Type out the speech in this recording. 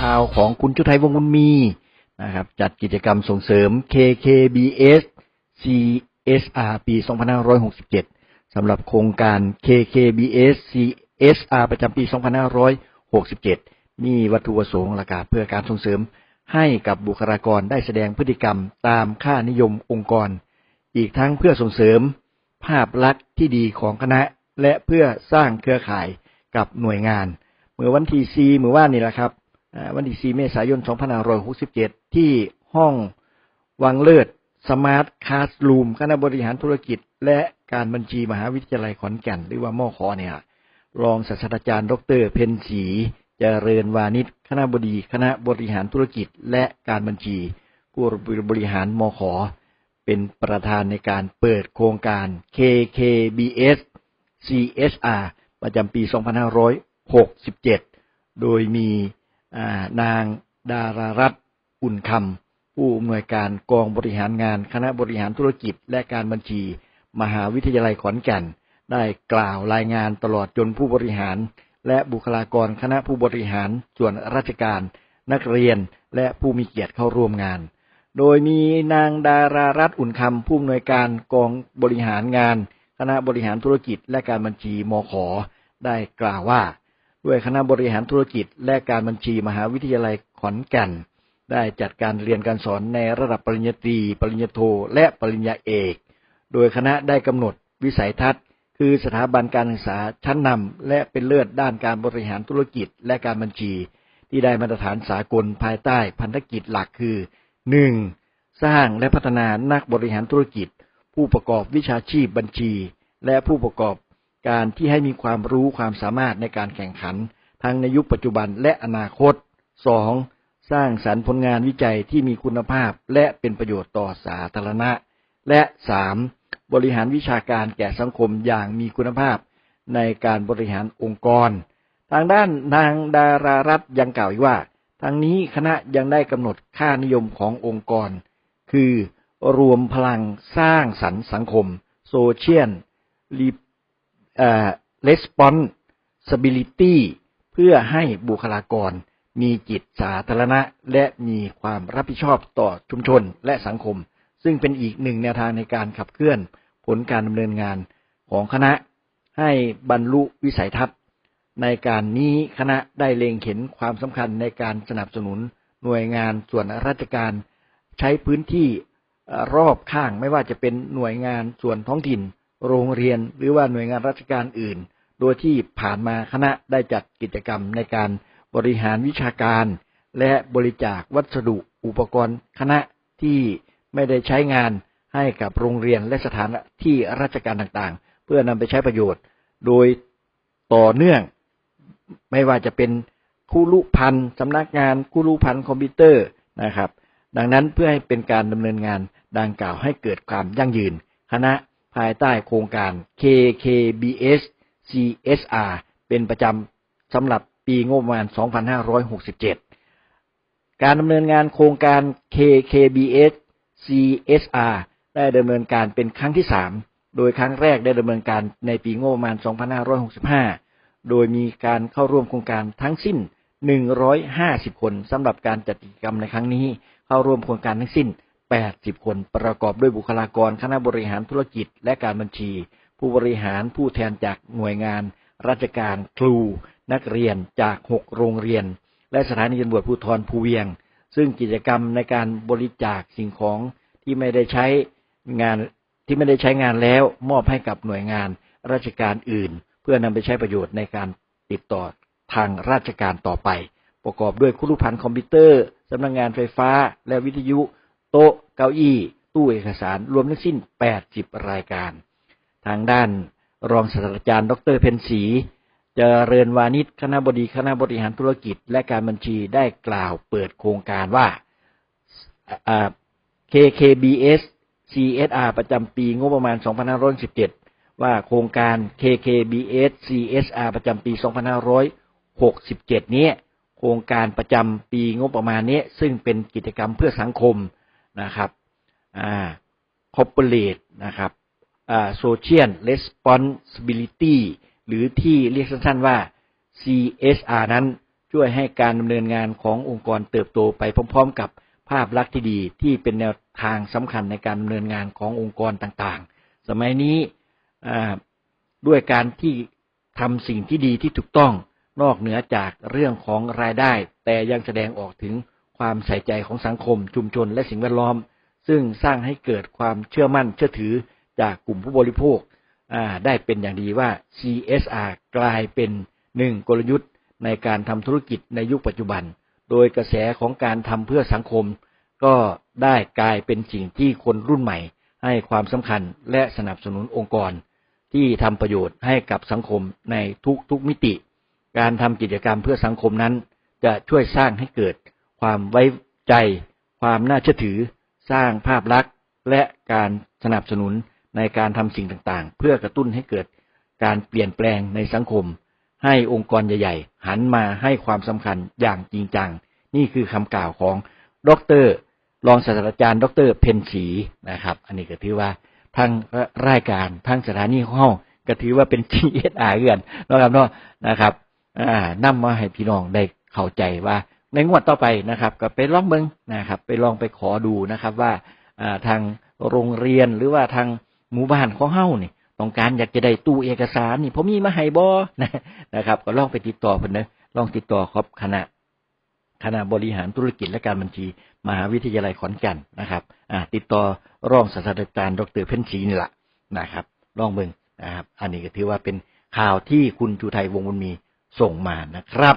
ข่าวของคุณชุไทยวงศ์บุญมีนะครับ จัดกิจกรรมส่งเสริม KKBS CSR ปี 2567 สำหรับโครงการ KKBS CSR ประจำปี 2567มีวัตถุประสงค์หลักเพื่อการส่งเสริมให้กับบุคลากรได้แสดงพฤติกรรมตามค่านิยมองค์กร อีกทั้งเพื่อส่งเสริม ภาพลักษณ์ที่ดีของคณะ และเพื่อสร้างเครือข่ายกับหน่วยงาน เมื่อวันที่4เมื่อวานนี้แหละครับ วันที่ 4 เมษายน 2567 ที่ห้องวังเลิศสมาร์ทคาสลูมคณะบริหารธุรกิจ และการบัญชีมหาวิทยาลัยขอนแก่น หรือว่ามอขอเนี่ยรองศาสตราจารย์ ดร เพนศรีเจริญวานิชคณะบดี คณะบริหารธุรกิจ และการบัญชี ผู้บริหารมขเป็นประธานในการเปิดโครงการ KKBS CSR ประจำปี 2567 โดยมี นางดารารัตน์อุ่นคำผู้อำนวยการกองบริหารงานคณะบริหารธุรกิจและการบัญชี มหาวิทยาลัยขอนแก่น ได้กล่าวรายงานตลอดจนผู้บริหาร และบุคลากรคณะผู้บริหารส่วนราชการ นักเรียนและผู้มีเกียรติเข้าร่วมงาน โดยมีนางดารารัตน์อุ่นคำผู้อำนวยการกองบริหารงาน คณะบริหารธุรกิจและการบัญชีมขได้กล่าวว่า ด้วยคณะบริหารธุรกิจ และการบัญชีมหาวิทยาลัยขอนแก่น ได้จัดการเรียนการสอนในระดับปริญญาตรี ปริญญาโท และปริญญาเอก โดยคณะได้กำหนดวิสัยทัศน์ คือสถาบันการศึกษาชั้นนำและเป็นเลิศด้านการบริหารธุรกิจและการบัญชี ที่ได้มาตรฐานสากลภายใต้พันธกิจหลักคือ 1. สร้างและพัฒนานักบริหารธุรกิจ ผู้ประกอบวิชาชีพบัญชี และผู้ประกอบ การที่ให้มีความรู้ความสามารถในการแข่งขัน ทั้งในยุคปัจจุบันและอนาคต 2. สร้างสรรค์ผลงานวิจัยที่มีคุณภาพและเป็นประโยชน์ต่อสาธารณะ และ 3. บริหารวิชาการแก่สังคมอย่างมีคุณภาพในการบริหารองค์กร ทางด้านนางดารารัตน์ยังกล่าวอีกว่า ทางนี้คณะยังได้กำหนดค่านิยมขององค์กร คือรวมพลังสร้างสรรค์สังคม Social Responsibility เพื่อให้บุคลากรมีจิตสาธารณะ และมีความรับผิดชอบต่อชุมชนและสังคม ซึ่งเป็นอีกหนึ่งแนวทางในการขับเคลื่อนผลการดำเนินงานของคณะให้บรรลุวิสัยทัศน์ ในการนี้คณะได้เล็งเห็นความสำคัญในการสนับสนุนหน่วยงานส่วนราชการ ใช้พื้นที่รอบข้างไม่ว่าจะเป็นหน่วยงานส่วนท้องถิ่น โรงเรียนหรือว่าหน่วยงานราชการอื่น โดยที่ผ่านมาคณะได้จัดกิจกรรมในการบริหารวิชาการ และบริจาควัสดุอุปกรณ์ คณะที่ไม่ได้ใช้งานให้กับโรงเรียนและสถานที่ราชการต่างๆ เพื่อนำไปใช้ประโยชน์ โดยต่อเนื่องไม่ว่าจะเป็นคู่รูพันธ์สำนักงานคู่รูพันธ์คอมพิวเตอร์นะครับ ดังนั้นเพื่อให้เป็นการดำเนินงานดังกล่าวให้เกิดความยั่งยืน คณะ ภายใต้โครงการ KKBS CSR เป็นประจำสำหรับปีงบประมาณ 2567 การดำเนินงานโครงการ KKBS CSR ได้ดำเนินการเป็นครั้งที่ 3 โดยครั้งแรกได้ดำเนินการในปีงบประมาณ 2565 โดยมีการเข้าร่วมโครงการทั้งสิ้น 150 คนสำหรับการจัดกิจกรรมในครั้งนี้ เข้าร่วมโครงการทั้งสิ้น 80 คนประกอบด้วยบุคลากรคณะบริหารธุรกิจและการบัญชี ผู้บริหารผู้แทนจากหน่วยงาน ราชการครู นักเรียนจาก 6 โรงเรียน และสถานีตำรวจภูธรภูเวียง ซึ่งกิจกรรมในการบริจาคสิ่งของที่ไม่ได้ใช้งานที่ไม่ได้ใช้งานแล้วมอบให้กับหน่วยงานราชการอื่น เพื่อนำไปใช้ประโยชน์ในการติดต่อทางราชการต่อไป ประกอบด้วยคุรุพันธ์คอมพิวเตอร์สำนักงงานไฟฟ้าและวิทยุ โต๊ะเก้าอี้ ตู้เอกสาร รวมทั้งสิ้น 80 รายการ ทางด้านรองศาสตราจารย์ ดรเพนศรีเจริญวานิชคณะบดีคณะบริหารธุรกิจ และการบัญชีได้กล่าวเปิดโครงการว่าอ่า KKBS CSR ประจำปีงบประมาณ 2517 ว่าโครงการ KKBS CSR ประจำปี 2567 นี้โครงการประจำปีงบประมาณนี้ซึ่งเป็นกิจกรรมเพื่อสังคม นะครับอ่า corporate นะครับอ่า social responsibility หรือที่เรียกสั้นๆว่า CSR นั้นช่วยให้การดำเนินงานขององค์กรเติบโตไปพร้อมๆ กับภาพลักษณ์ที่ดีที่เป็นแนวทางสำคัญในการดำเนินงานขององค์กรต่างๆ สมัยนี้ด้วยการที่ทำสิ่งที่ดีที่ถูกต้องนอกเหนือจากเรื่องของรายได้ แต่ยังแสดงออกถึง ความใส่ใจของสังคม ชุมชน และสิ่งแวดล้อม ซึ่งสร้างให้เกิดความเชื่อมั่นเชื่อถือจากกลุ่มผู้บริโภคได้เป็นอย่างดีว่า CSR กลายเป็นหนึ่งกลยุทธ์ในการทำธุรกิจในยุคปัจจุบัน โดยกระแสของการทำเพื่อสังคม ก็ได้กลายเป็นสิ่งที่คนรุ่นใหม่ ให้ความสำคัญและสนับสนุนองค์กร ที่ทำประโยชน์ให้กับสังคมในทุกๆมิติ การทำกิจกรรมเพื่อสังคมนั้น จะช่วยสร้างให้เกิด ความไว้ใจ ความน่าเชื่อถือ สร้างภาพลักษณ์ และการสนับสนุนในการทำสิ่งต่างๆ เพื่อกระตุ้นให้เกิดการเปลี่ยนแปลงในสังคม ให้องค์กรใหญ่ ๆ หันมาให้ความสำคัญอย่างจริงจัง นี่คือคำกล่าวของดรรองศาสตราจารย์ดรเพนศรีนะครับ อันนี้ก็ถือว่าทั้งรายการทั้งสถานีของก็ถือว่าเป็น GSR เกือนเนะครับเนาะนะครับอ่านำมาให้พี่น้องได้เข้าใจว่า ในงวดต่อไปนะครับ ก็ไปลองเบิ่งนะครับ ไปลองไปขอดูนะครับ ว่าทางโรงเรียนหรือว่าทางหมู่บ้านของเฮ้านี่ต้องการอยากจะได้ตู้เอกสารนี่ผมมีมาให้บ่นะนะครับ ก็ลองไปติดต่อเพิ่นเด้อลองติดต่อครับคณะคณะบริหารธุรกิจและการบัญชี มหาวิทยาลัยขอนแก่นนะครับ อ่า ติดต่อรองศาสตราจารย์ ดรเพ็ญศรีนี่แหละนะครับลองเบิ่งนะครับ อันนี้ก็ถือว่าเป็นข่าวที่คุณจูไทยวงบุญมีส่งมานะครับ